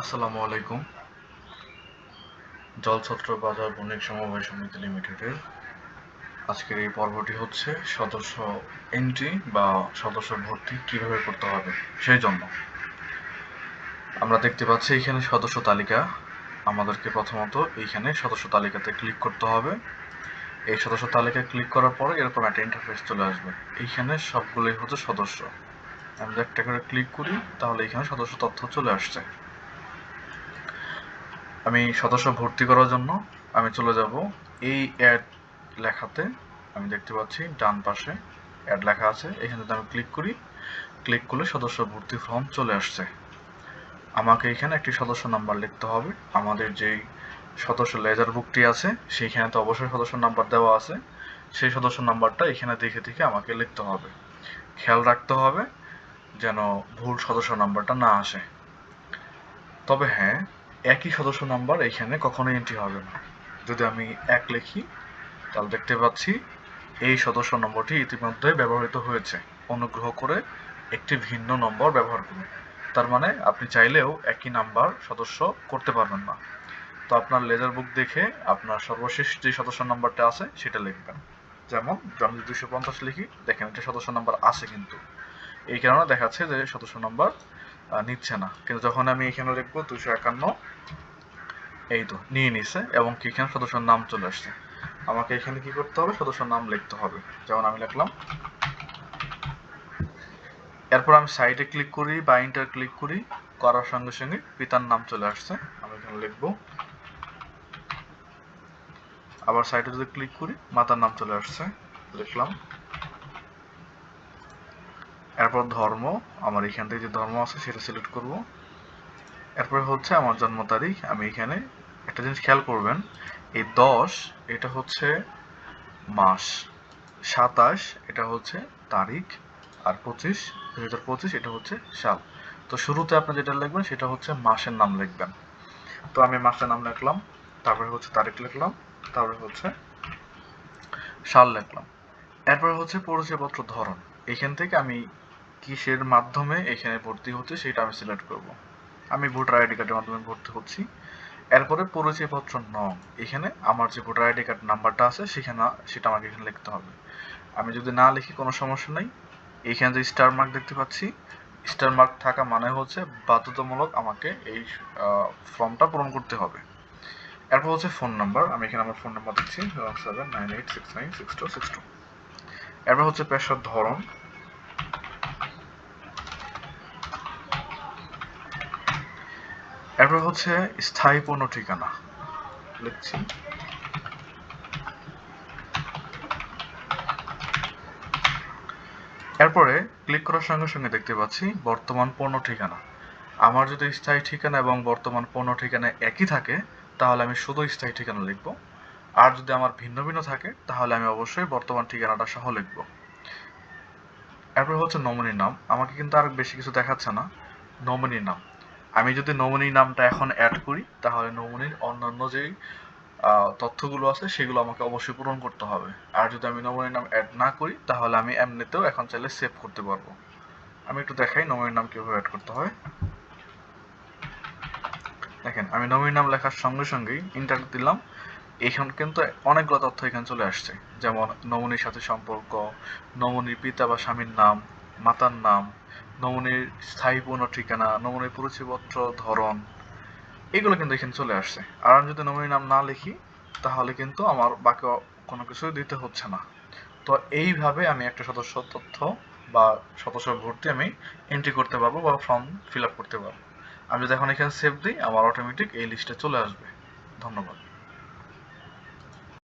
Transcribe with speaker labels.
Speaker 1: আসসালামু আলাইকুম। জলছত্র বাজার বণিক সমবায় সমিতি লিমিটেডের আজকের এই পর্বটি হচ্ছে সদস্য এন্ট্রি বা সদস্য ভর্তি কীভাবে করতে হবে সেই জন্য। আমরা দেখতে পাচ্ছি এখানে সদস্য তালিকা। আমাদেরকে প্রথমত এইখানে সদস্য তালিকাতে ক্লিক করতে হবে। এই সদস্য তালিকায় ক্লিক করার পরে এরকম একটা ইন্টারফেস চলে আসবে। এইখানে সবগুলোই হচ্ছে সদস্য। আমি যদি একটা করে ক্লিক করি, তাহলে এখানে সদস্য তথ্য চলে আসছে। আমি সদস্য ভর্তি করার জন্য আমি চলে যাব এই অ্যাড লেখাতে। আমি দেখতে পাচ্ছি ডান পাশে অ্যাড লেখা আছে। এখানে যদি আমি ক্লিক করি, ক্লিক করলে সদস্য ভর্তি ফর্ম চলে আসছে। আমাকে এখানে একটি সদস্য নাম্বার লিখতে হবে। আমাদের যেই সদস্য লেজার বুকটি আছে, সেইখানে তো অবশ্যই সদস্য নাম্বার দেওয়া আছে। সেই সদস্য নাম্বারটা এখানে দেখে দেখে আমাকে লিখতে হবে। খেয়াল রাখতে হবে যেন ভুল সদস্য নাম্বারটা না আসে। তবে হ্যাঁ একই সদস্য নাম্বার এখানে কখনোই এন্ট্রি হবে না। যদি আমি এক লিখি, তাহলে দেখতে পাচ্ছি এই সদস্য নম্বরটি ইতিমধ্যে ব্যবহৃত হয়েছে। অনুগ্রহ করে একটি ভিন্ন নম্বর ব্যবহার করুন। তার মানে আপনি চাইলেও একই নাম্বার সদস্য করতে পারবেন না। তো আপনার লেজার বুক দেখে আপনার সর্বশেষ যে সদস্য নাম্বারটা আছে, সেটা লিখবেন। যেমন আমি দুশো পঞ্চাশ লিখি, দেখেন একটা সদস্য নাম্বার আছে কিন্তু। এই কারণে দেখাচ্ছে যে সদস্য নাম্বার নিচ্ছে না। কিন্তু যখন আমি এখানে লিখব দুশো একান্ন, এই তো, নিয়ে নিছে এবং কি এখানে সদস্যের নাম চলে আসছে। আমাকে এখানে কি করতে হবে? সদস্যের নাম লিখতে হবে। যেমন আমি লিখলাম, এরপর আমি সাইডে ক্লিক করি বা ইন্টার ক্লিক করি, করার সঙ্গে সঙ্গে পিতার নাম চলে আসছে। আমি এখানে লিখব, আবার সাইডে যদি ক্লিক করি, মাতার নাম চলে আসছে। লিখলাম এরপর ধর্ম, আমার এখান থেকে যে ধর্ম আছে সেটা সিলেক্ট করব। এরপর হচ্ছে আমার জন্ম তারিখ, আমি এখানে একটা জিনিস খেয়াল করবেন, এই দশ, এটা হচ্ছে মাস, সাতাশ, এটা হচ্ছে তারিখ, আর পঁচিশ, দুই হাজার পঁচিশ, এটা হচ্ছে সাল। তো শুরুতে আপনি যেটা লিখবেন সেটা হচ্ছে মাসের নাম লিখবেন। তো আমি মাসের নাম লিখলাম, তারপরে হচ্ছে তারিখ লিখলাম, তারপরে হচ্ছে সাল লিখলাম। এরপরে হচ্ছে পরিচয়পত্র ধরন। এখান থেকে আমি কিসের মাধ্যমে এখানে ভর্তি হচ্ছে সেটা আমি সিলেক্ট করব। আমি ভোটার আইডি কার্ডের মাধ্যমে ভর্তি হচ্ছি। এরপরে পরিচয়পত্র নং, এখানে আমার যে ভোটার আইডি কার্ড নাম্বারটা আছে সেখানে, সেটা আমাকে এখানে লিখতে হবে। আমি যদি না লিখি কোনো সমস্যা নেই। এখানে যে স্টার মার্ক দেখতে পাচ্ছি স্টার মার্ক থাকা মানে হচ্ছে বাধ্যতামূলক আমাকে এই ফর্মটা পূরণ করতে হবে। এরপর হচ্ছে ফোন নাম্বার আমি এখানে আমার ফোন নাম্বার দিচ্ছি seven nine eight six nine six two six two এরপর হচ্ছে পেশার ধরন এরপর হচ্ছে স্থায়ী পণ্য ঠিকানা। লিখছি। এরপরে ক্লিক করার সঙ্গে সঙ্গে দেখতে পাচ্ছি বর্তমান পণ্য ঠিকানা। আমার যদি স্থায়ী ঠিকানা এবং বর্তমান পণ্য ঠিকানা একই থাকে, তাহলে আমি শুধু স্থায়ী ঠিকানা লিখব। আর যদি আমার ভিন্ন ভিন্ন থাকে, তাহলে আমি অবশ্যই বর্তমান ঠিকানাটা সহ লিখব। এরপর হচ্ছে নমিনি নাম। আমাকে কিন্তু আর বেশি কিছু দেখাচ্ছে না। নমিনি নাম। আমি যদি নমিনি নামটা এখন অ্যাড করি, তাহলে নমিনির অন্যান্য যেই তথ্যগুলো আছে, সেগুলো আমাকে অবশ্যই পূরণ করতে হবে। আর যদি আমি নমিনির নাম অ্যাড না করি, তাহলে আমি এমনিতেও এখন চাইলে সেভ করতে পারব। আমি একটু দেখাই নমিনির নাম কীভাবে অ্যাড করতে হয়। দেখেন, আমি নমিনির নাম লেখার সঙ্গে সঙ্গেই ইন্টার দিলাম। এখন কিন্তু অনেকগুলো তথ্য এখানে চলে আসছে। যেমন নমনির সাথে সম্পর্ক, নমনির পিতা বা স্বামীর নাম মাতার নাম, নমুনির স্থায়ী পূর্ণ ঠিকানা, নমুনির পরিচয়পত্র, ধরন, এগুলো কিন্তু এখানে চলে আসছে। আর আমি যদি নমুনির নাম না লিখি, তাহলে কিন্তু আমার বাকি কোনো কিছু দিতে হচ্ছে না। তো এইভাবে আমি একটা সদস্য তথ্য বা সদস্য ভর্তি আমি এন্ট্রি করতে পারব বা ফর্ম ফিল করতে পারব। আমি যদি এখন এখানে সেভ দিই, আমার অটোমেটিক এই লিস্টে চলে আসবে। ধন্যবাদ।